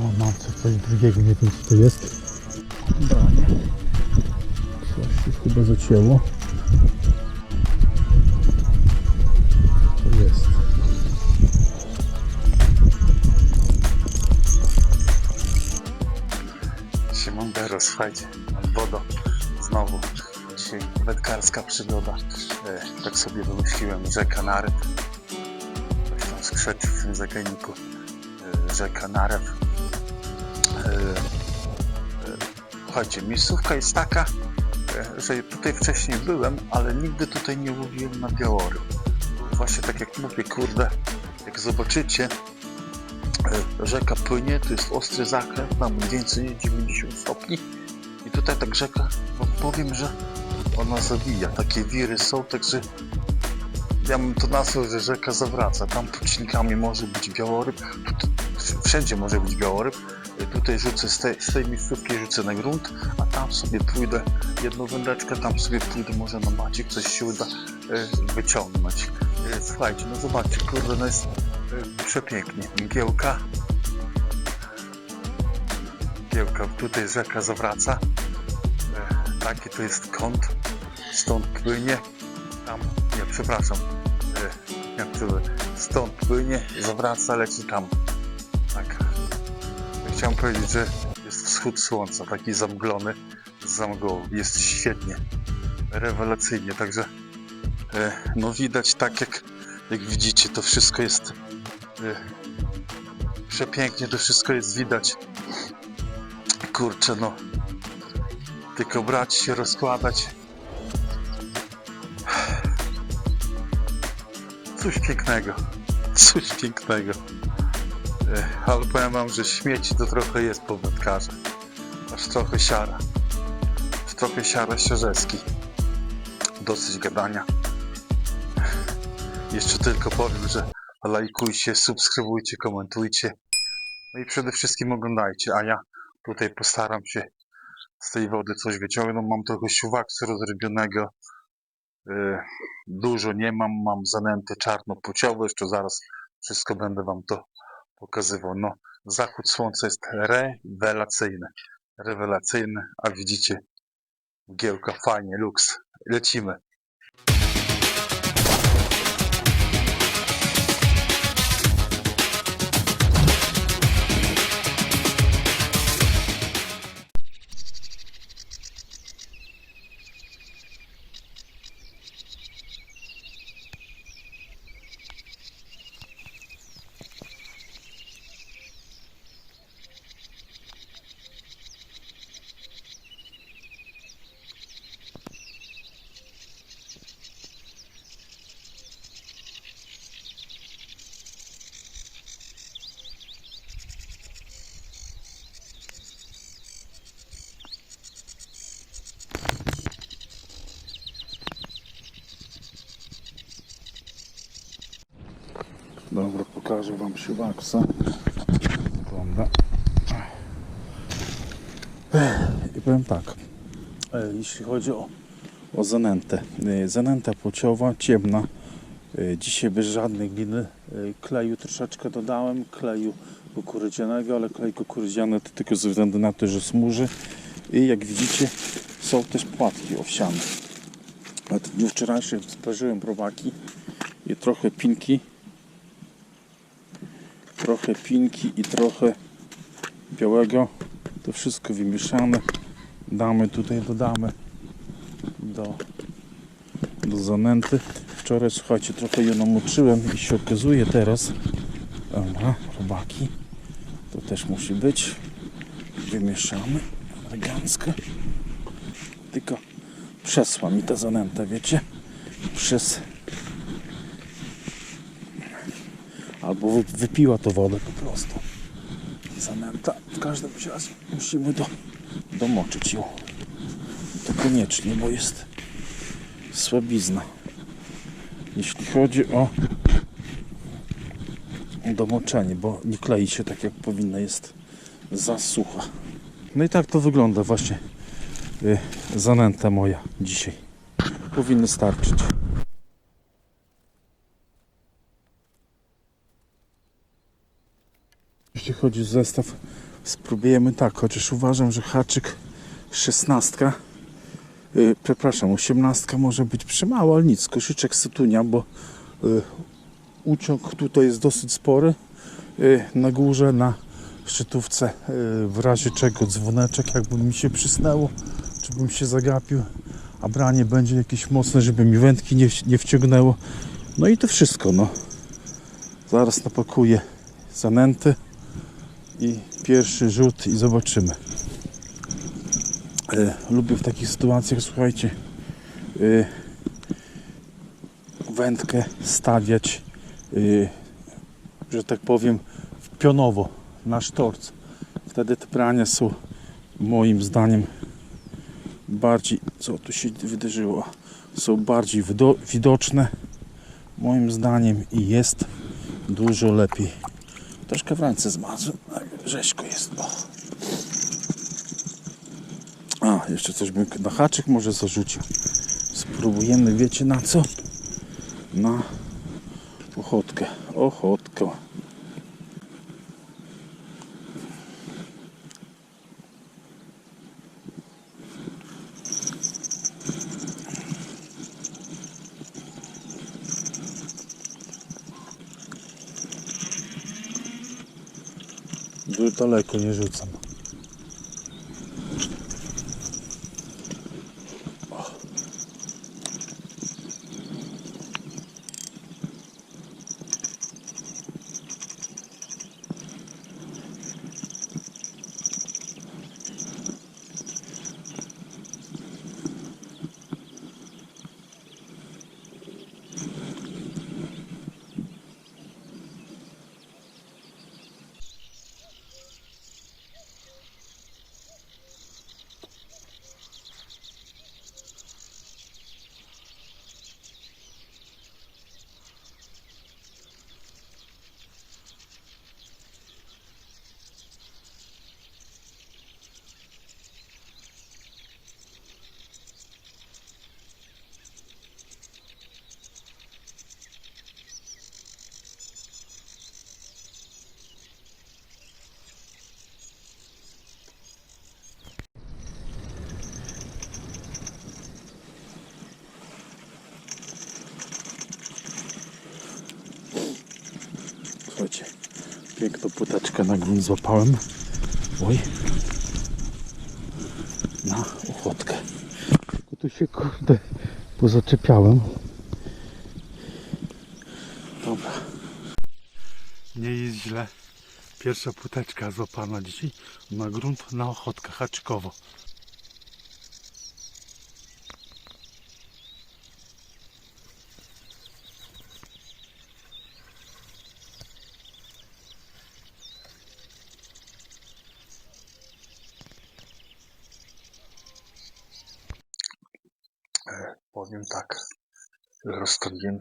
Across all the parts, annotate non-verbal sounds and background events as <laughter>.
O, mam coś, drugiego, nie wiem co to jest. Branie. Coś się chyba zacięło. To jest. Szymon Bero, słuchajcie, wodą znowu. Dzisiaj wędkarska przygoda. E, tak sobie wymyśliłem, rzeka Narew. Ktoś tam skrzeczł w tym zagajniku. Rzeka Narew. Słuchajcie, miejscówka jest taka, e, że tutaj wcześniej byłem, ale nigdy tutaj nie łowiłem na białoryb. Właśnie tak jak mówię, kurde, jak zobaczycie, e, rzeka płynie, to jest ostry zakręt, tam więcej niż 90 stopni i tutaj tak rzeka, wam powiem, że ona zawija, takie wiry są, także ja bym to nazwał, że rzeka zawraca, tam pocinkami może być białoryb, wszędzie może być białoryb, tutaj rzucę z tej, z tej miejscówki, rzucę na grunt, a tam sobie pójdę, jedną wędeczkę, tam sobie pójdę, może na macik coś się uda e, wyciągnąć. E, Słuchajcie, no zobaczcie, kurde, no jest e, przepięknie, mgiełka, Giełka, tutaj rzeka zawraca. Taki to jest kąt. Stąd płynie. Tam, nie, przepraszam. Jak to Stąd płynie, zawraca, leci tam. Tak. Chciałem powiedzieć, że jest wschód słońca, taki zamglony, za mgłą. Jest świetnie. Rewelacyjnie, także e, no widać tak jak, jak widzicie, to wszystko jest e, przepięknie, to wszystko jest widać kurczę no tylko brać się, rozkładać coś pięknego coś pięknego ale powiem wam, że śmieci to trochę jest po wędkarze aż trochę siara. Aż trochę siara siarzeski. Dosyć gadania. Jeszcze tylko powiem, że lajkujcie, subskrybujcie, komentujcie. No i przede wszystkim oglądajcie, a ja tutaj postaram się z tej wody coś wyciągnąć. Mam trochę siuwaksu rozrobionego. Yy, Dużo nie mam, mam zanęty czarno-puciowe, jeszcze zaraz wszystko będę wam to pokazywał. No, zachód słońca jest rewelacyjny. Rewelacyjny, a widzicie, giełka fajnie, luks. Lecimy. Pokażę wam siuwaksa. Wygląda. I powiem tak. e, Jeśli chodzi o, o zanętę. E, Zanęta płciowa, ciemna. E, Dzisiaj bez żadnych gliny. Kleju troszeczkę dodałem, kleju kukurydzianego, ale klej kukurydziany to tylko ze względu na to, że smuży. I jak widzicie, są też płatki owsiane. A w dniu wczorajszym sparzyłem browaki i trochę pinki trochę pinki i trochę białego. To wszystko wymieszane. Damy tutaj, dodamy do, do zanęty. Wczoraj, słuchajcie, trochę je namoczyłem i się okazuje teraz, dobra, robaki, to też musi być. Wymieszamy elegancko. Tylko przesła mi ta zanęta, wiecie? Przez wy- wypiła to wodę po prostu. Zanęta w każdym razie musimy do, domoczyć ją. To koniecznie, bo jest słabizna. Jeśli chodzi o domoczenie, bo nie klei się tak jak powinna, jest za sucha. No i tak to wygląda właśnie y, zanęta moja dzisiaj. Powinny starczyć. Jeśli chodzi o zestaw Spróbujemy tak, chociaż uważam, że haczyk 16, yy, przepraszam, 18 może być przymała, ale nic, koszyczek sytunia, bo yy, uciąg tutaj jest dosyć spory. Yy, na górze, na szczytówce, yy, w razie czego dzwoneczek, jakby mi się przysnęło, czy bym się zagapił, a branie będzie jakieś mocne, żeby mi wędki nie, nie wciągnęło. No i to wszystko, no. Zaraz napakuję zanęty i pierwszy rzut i zobaczymy. E, lubię w takich sytuacjach, słuchajcie, e, wędkę stawiać, e, że tak powiem, pionowo na sztorc. Wtedy te prania są moim zdaniem bardziej, co tu się wydarzyło, są bardziej wido- widoczne moim zdaniem i jest dużo lepiej. Troszkę w ręce zmarzłem, ale rzeźko jest. O. A, jeszcze coś bym na haczyk może zarzucił. Spróbujemy, wiecie na co? Na ochotkę. Ochotkę. Dużo daleko nie rzucam. O. Słuchajcie, piękną płoteczkę na grunt złapałem. Oj. Na ochotkę. Tylko tu się kurde pozaczepiałem. Dobra. Nie jest źle. Pierwsza płoteczka złapana dzisiaj na grunt na ochotkę haczykowo. Powiem tak,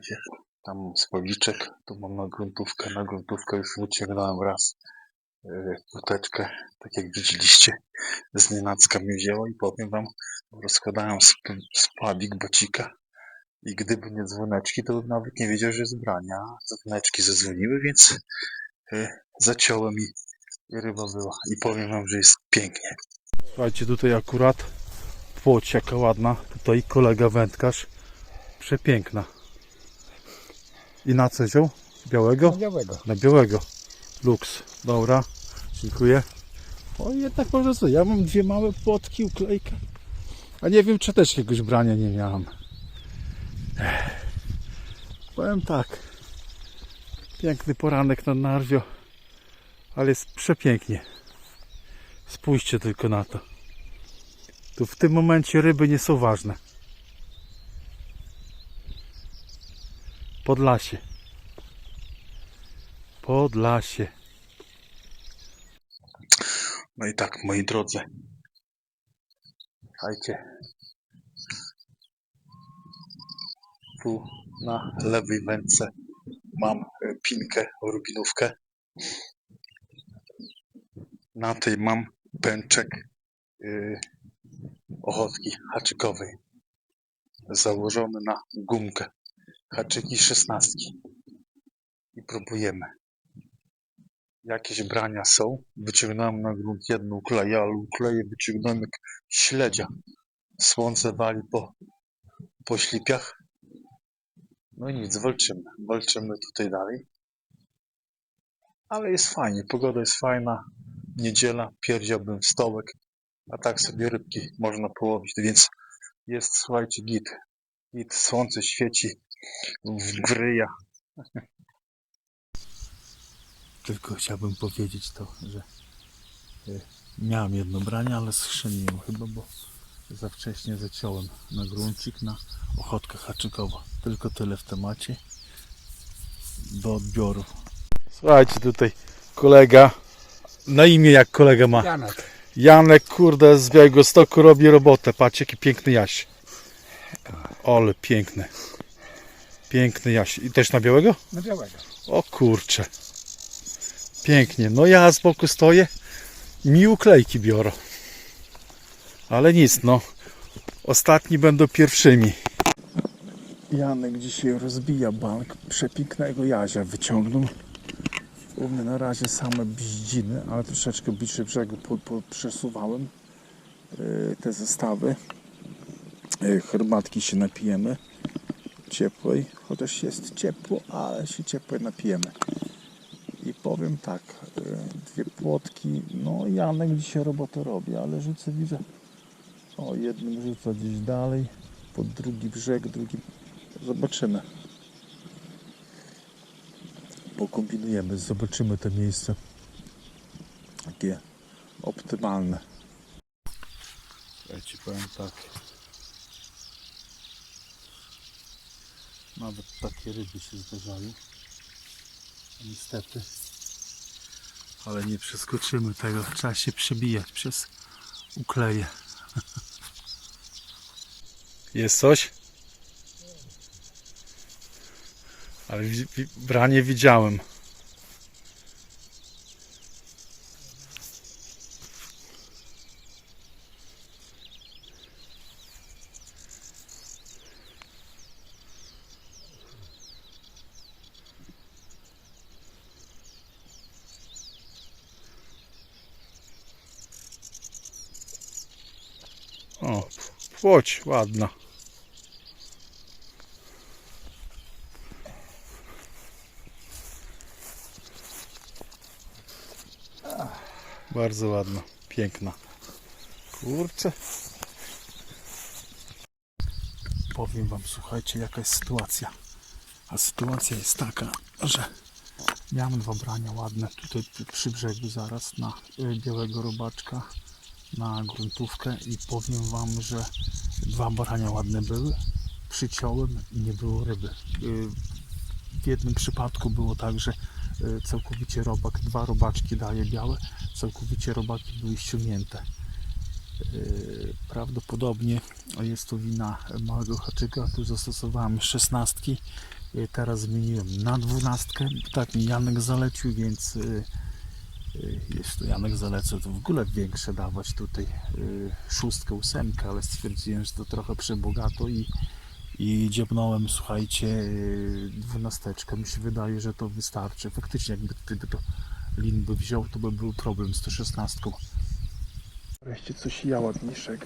się, tam mam słowiczek, tu mam na gruntówkę, na gruntówkę już wyciągnąłem raz yy, płoteczkę, tak jak widzieliście, z nienacka mi wzięło i powiem wam, rozkładałem sp- spławik bocika i gdyby nie dzwoneczki, to bym nawet nie wiedział, że jest brania, dzwoneczki zadzwoniły, więc yy, zaciąłem i, i ryba była i powiem wam, że jest pięknie. Słuchajcie, tutaj akurat płoć jaka ładna. Tutaj kolega wędkarz. Przepiękna. I na co wziął? Białego? białego. Na białego. Luks. Dobra. Dziękuję. O jednak może co, ja mam dwie małe płotki, uklejkę. A nie wiem, czy też jakiegoś brania nie miałam. Ech. Powiem tak. Piękny poranek na Narwio. Ale jest przepięknie. Spójrzcie tylko na to. Tu w tym momencie ryby nie są ważne. Podlasie. Podlasie. No i tak, moi drodzy. Słuchajcie. Tu na lewej wędce mam e, pinkę, rubinówkę. Na tej mam pęczek yy, ochotki haczykowej. Założony na gumkę. Haczyki szesnastki. I próbujemy. jakieś brania są. Wyciągnąłem na grunt jedną kleję, ale kleję wyciągnąłem jak śledzia. Słońce wali po, po ślipiach. No i nic, walczymy. Walczymy tutaj dalej. Ale jest fajnie, pogoda jest fajna. Niedziela, pierdziałbym stołek, a tak sobie rybki można połowić, więc jest, słuchajcie, git. Git, słońce świeci w gryja. Tylko chciałbym powiedzieć to, że y, miałem jedno branie, ale schrzeniłem chyba, bo za wcześnie zaciąłem na gruncik na ochotkę haczykowa. Tylko tyle w temacie do odbioru. Słuchajcie, tutaj kolega, na imię jak kolega ma? Janek. Janek, kurde, z Białego Stoku robi robotę. Patrz, jaki piękny jaś. Ole, piękny. Piękny jaś. I też na białego? Na białego. O kurcze. Pięknie. No ja z boku stoję. Mi uklejki biorą. Ale nic, no. Ostatni będą pierwszymi. Janek dzisiaj rozbija bank przepięknego jazia wyciągnął. U mnie na razie same bździny, ale troszeczkę bliżej brzegu po, po, przesuwałem yy, te zestawy. Yy, herbatki się napijemy ciepłej, chociaż jest ciepło, ale się ciepłej napijemy. I powiem tak, y, dwie płotki, no Janek dzisiaj robotę robi, ale rzucę widzę, o jednym rzuca gdzieś dalej, pod drugi brzeg, drugi, zobaczymy. Pokombinujemy, zobaczymy to miejsce, takie optymalne. Ja Ci powiem tak, Nawet takie ryby się zdarzają. Niestety. Ale nie przeskoczymy tego. Trzeba się przebijać przez ukleje. <laughs> Jest coś? Ale branie widziałem. O, płoć ładna. Bardzo ładna, piękna. Kurczę. Powiem wam, słuchajcie, jaka jest sytuacja. A sytuacja jest taka, że miałem dwa brania ładne tutaj przy- brzegu zaraz na y, białego robaczka na gruntówkę i powiem Wam, że dwa barania ładne były. Przyciąłem i nie było ryby. Yy, W jednym przypadku było tak, że yy, całkowicie robak, dwa robaczki daje białe, całkowicie robaki były ściągnięte. Yy, Prawdopodobnie jest to wina małego haczyka. Tu zastosowałem szesnastki. Teraz zmieniłem na dwunastkę. Tak mi Janek zalecił, więc Y, Jest to Janek zaleca to w ogóle większe dawać tutaj y, szóstkę, ósemkę, ale stwierdziłem, że to trochę przebogato i, i dziabnąłem, słuchajcie, y, dwunasteczkę. Mi się wydaje, że to wystarczy. Faktycznie jakby gdyby to lin by wziął, to by był problem z tą szesnastką. Wreszcie coś ja ładniejszego.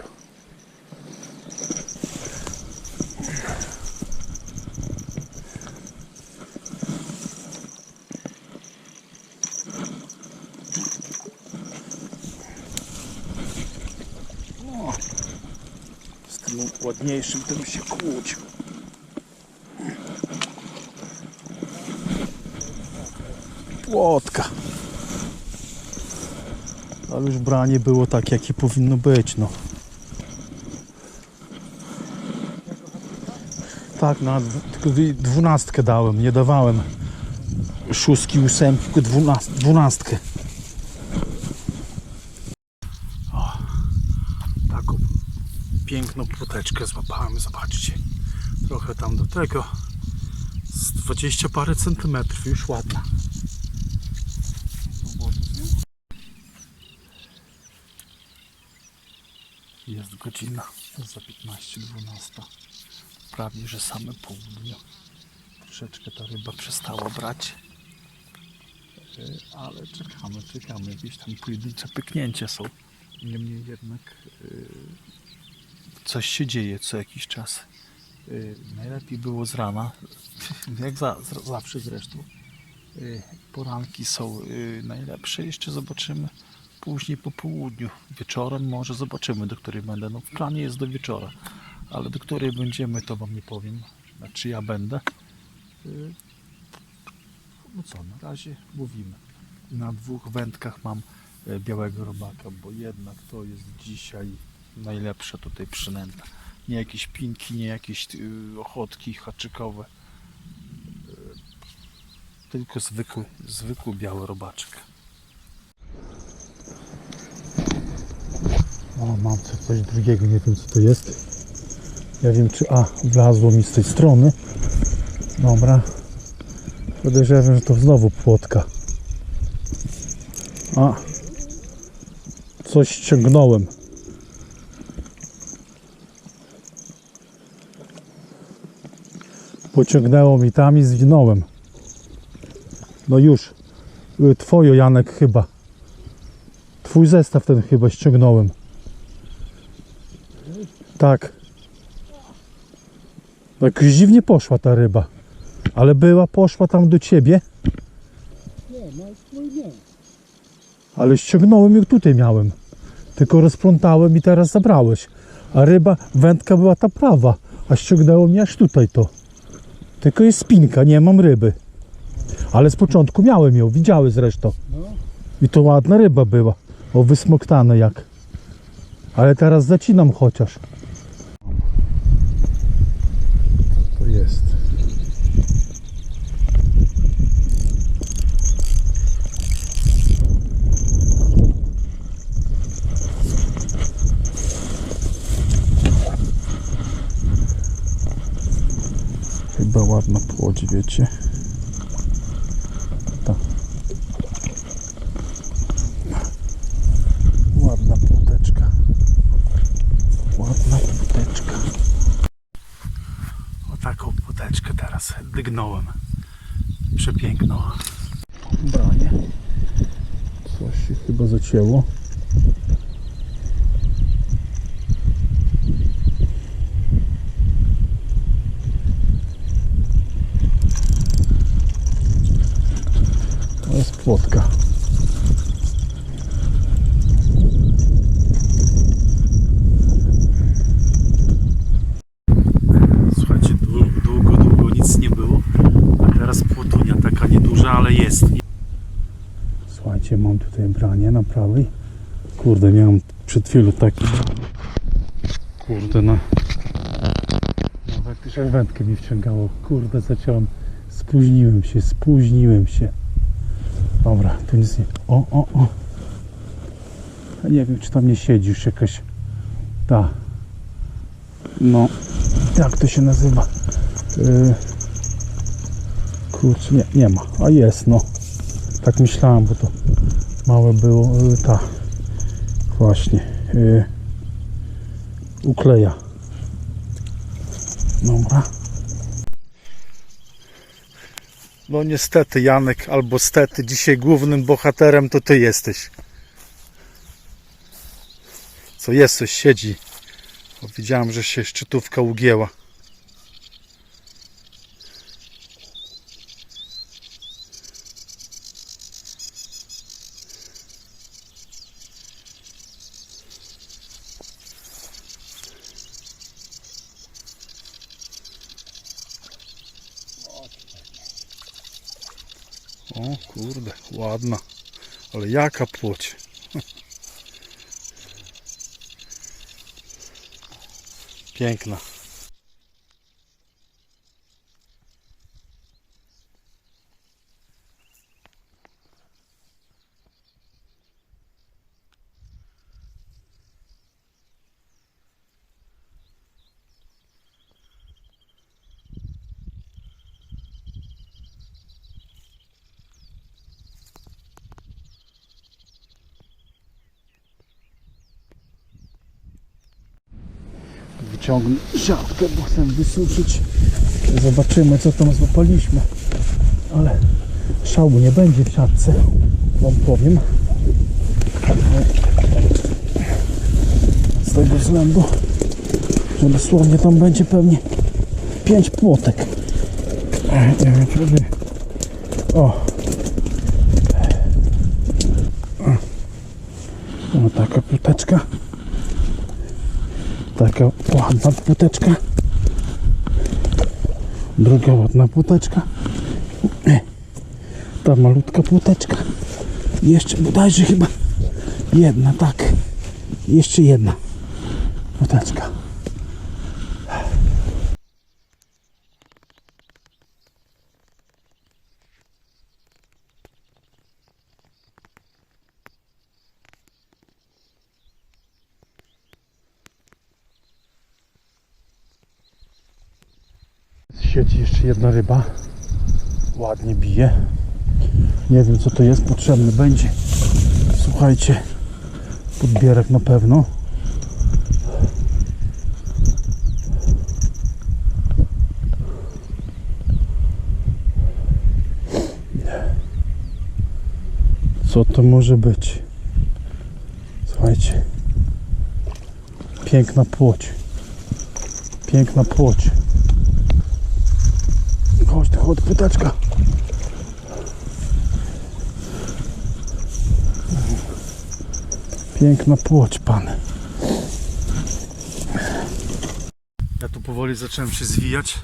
Ładniejszym to bym się kłócił. Płotka. Ale już branie było tak, jakie powinno być, no. Tak, na tylko dwunastkę dałem, nie dawałem szóstki, ósemki, tylko dwunast, dwunastkę. O, taką piękną płoteczkę złapałem, zobaczcie. Trochę tam do tego. Z 20 parę centymetrów, już ładna. Jest godzina za 15-12. Prawie, że same południe. Troszeczkę ta ryba przestała brać. Y, Ale czekamy, czekamy. Jakieś tam pojedyncze pyknięcia są. Niemniej jednak y, coś się dzieje co jakiś czas. Y, Najlepiej było z rana, <laughs> jak za, z- zawsze zresztą. Y, Poranki są y, najlepsze. Jeszcze zobaczymy później po południu. Wieczorem może zobaczymy, do której będę. No w planie jest do wieczora, ale do której będziemy, to wam nie powiem. Znaczy ja będę. No co, na razie mówimy. Na dwóch wędkach mam białego robaka, bo jednak to jest dzisiaj najlepsza tutaj przynęta. Nie jakieś pinki, nie jakieś y, ochotki haczykowe. Y, Tylko zwykły, zwykły biały robaczek. O, mam co- coś drugiego, nie wiem co to jest. Ja wiem czy A wlazło mi z tej strony. Dobra. Podejrzewam, że to znowu płotka. A. Coś ściągnąłem. Pociągnęło mi tam i zwinąłem. No już. Y, Twoje Janek chyba. Twój zestaw ten chyba ściągnąłem. Tak. Tak dziwnie poszła ta ryba. Ale była, poszła tam do ciebie. Ale ściągnąłem ją tutaj miałem. Tylko rozplątałem i teraz zabrałeś. A ryba, wędka była ta prawa. A ściągnęło mi aż tutaj to. Tylko jest spinka, nie mam ryby. Ale z początku miałem ją, widziałeś zresztą. I to ładna ryba była. O, wysmoktane jak. Ale teraz zacinam chociaż. Co to jest? Ładna płodź, wiecie? Ta. Ładna płoteczka. Ładna płoteczka. O taką płoteczkę teraz dygnąłem. Przepiękną. Branie. Coś się chyba zacięło. To jest płotka. Słuchajcie, długo, długo, długo nic nie było. A teraz płotunia taka nieduża, ale jest. Słuchajcie, mam tutaj branie na prawej. Kurde, miałem przed chwilą taki. Kurde, no. Nawet też jak wędkę mi wciągało. Kurde, zaciąłem. Spóźniłem się, spóźniłem się. Dobra, tu nic nie. O, o, o. Nie wiem, czy tam nie siedzi już jakaś. Ta. No. Jak to się nazywa? Yy... Kurczę, nie, nie ma. A jest, no. Tak myślałem, bo to małe było. Yy, ta. Właśnie. Yy... Ukleja. Dobra. No niestety Janek, albo stety, dzisiaj głównym bohaterem to ty jesteś. Co jest, coś siedzi. Bo widziałem, że się szczytówka ugięła. O kurde, ładna. Ale jaka płoć. <laughs> Piękna. Wyciągnę siatkę, bo chcę wysuszyć. Zobaczymy co tam złapaliśmy. Ale szału nie będzie w siatce, wam powiem. Z tego względu, że dosłownie tam będzie pewnie 5 płotek. O. O, taka płoteczka. Taka ładna płoteczka. Druga ładna płoteczka. E, Ta malutka płoteczka. Jeszcze bodajże chyba jedna, tak. Jeszcze jedna płoteczka. Jedna ryba. Ładnie bije. Nie wiem co to jest, potrzebny będzie. Słuchajcie, podbierak na pewno. Co to może być? Słuchajcie. Piękna płoć. Piękna płoć. Chodź, chodź, pytaczka. Piękna płoć, pan. Ja tu powoli zacząłem się zwijać,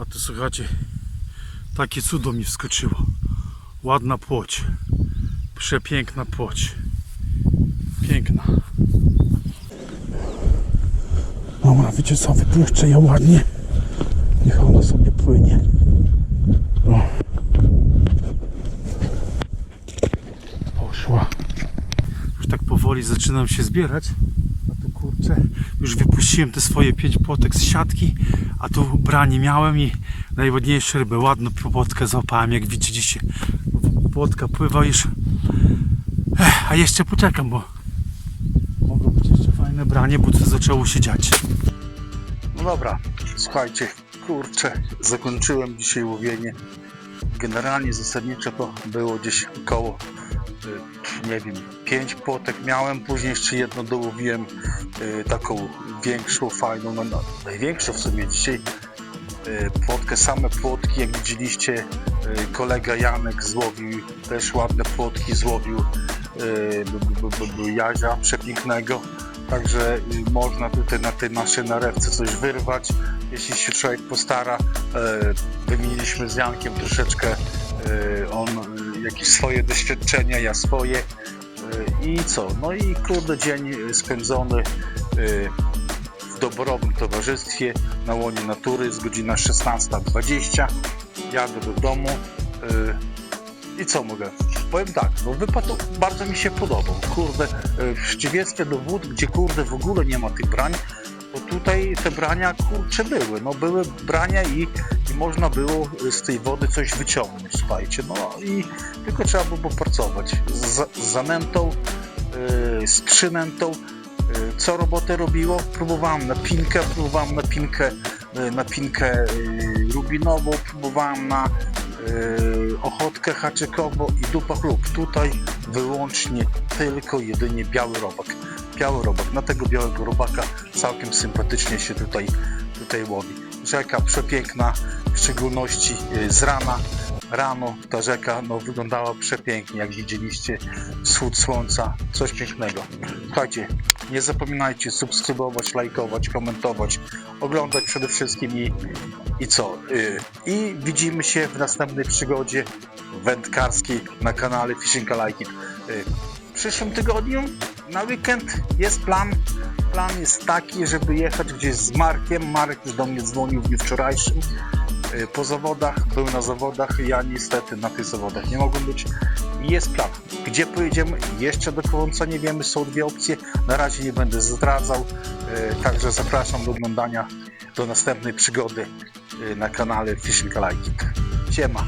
a tu słuchajcie, takie cudo mi wskoczyło. Ładna płoć. Przepiękna płoć. Piękna. Dobra, wiecie co, wypuszczę ją ładnie. Niech ona sobie płynie. O. Poszła. Już tak powoli zaczynam się zbierać. A tu kurczę, już wypuściłem te swoje pięć płotek z siatki, a tu branie miałem i najładniejsze ryby. Ładną płotkę złapałem, jak widzicie. Płotka pływa już. Ech, a jeszcze poczekam, bo mogło być jeszcze fajne branie, bo tu zaczęło się dziać. No dobra, słuchajcie, kurczę, zakończyłem dzisiaj łowienie. Generalnie zasadniczo to było gdzieś około, y, nie wiem, pięć płotek miałem, później jeszcze jedno dołowiłem, y, taką większą, fajną, no, no, największą w sumie dzisiaj y, płotkę, same płotki, jak widzieliście, kolega Janek złowił też ładne płotki, złowił jazia przepięknego. Także y, można tutaj na tej naszej narewce coś wyrwać, jeśli się człowiek postara. E, Wymieniliśmy z Jankiem troszeczkę, e, on e, jakieś swoje doświadczenia, ja swoje. I co? No i kurde dzień spędzony w doborowym towarzystwie na łonie natury. Jest godzina 16.20. Jadę do domu. E, I co mogę? Powiem tak, no wypad bardzo mi się podobał. Kurde, e, w przeciwieństwie do wód, gdzie kurde w ogóle nie ma tych brań, to tutaj te brania kurcze były. No były brania i, i można było z tej wody coś wyciągnąć, słuchajcie. No i tylko trzeba było popracować z, z zanętą, yy, z przynętą. Yy, co robotę robiło? Próbowałem na pinkę, próbowałem na pinkę, na pinkę rubinową, próbowałem na ochotkę haczykową i dupa chlub. Tutaj wyłącznie tylko jedynie biały robak. Biały robak. Na tego białego robaka całkiem sympatycznie się tutaj, tutaj łowi. Rzeka przepiękna, w szczególności yy, z rana. Rano ta rzeka no, wyglądała przepięknie, jak widzieliście, wschód słońca, coś pięknego. Słuchajcie, nie zapominajcie subskrybować, lajkować, komentować, oglądać przede wszystkim i, i co? Y, I widzimy się w następnej przygodzie wędkarskiej na kanale Fishing Like. Y, W przyszłym tygodniu na weekend jest plan. Plan jest taki, żeby jechać gdzieś z Markiem. Marek już do mnie dzwonił w dniu wczorajszym. Y, Po zawodach, był na zawodach. Ja niestety na tych zawodach nie mogłem być. Jest plan. Gdzie pojedziemy? Jeszcze do końca nie wiemy. Są dwie opcje. Na razie nie będę zdradzał. Y, Także zapraszam do oglądania do następnej przygody y, na kanale Fishing Like It. Siema.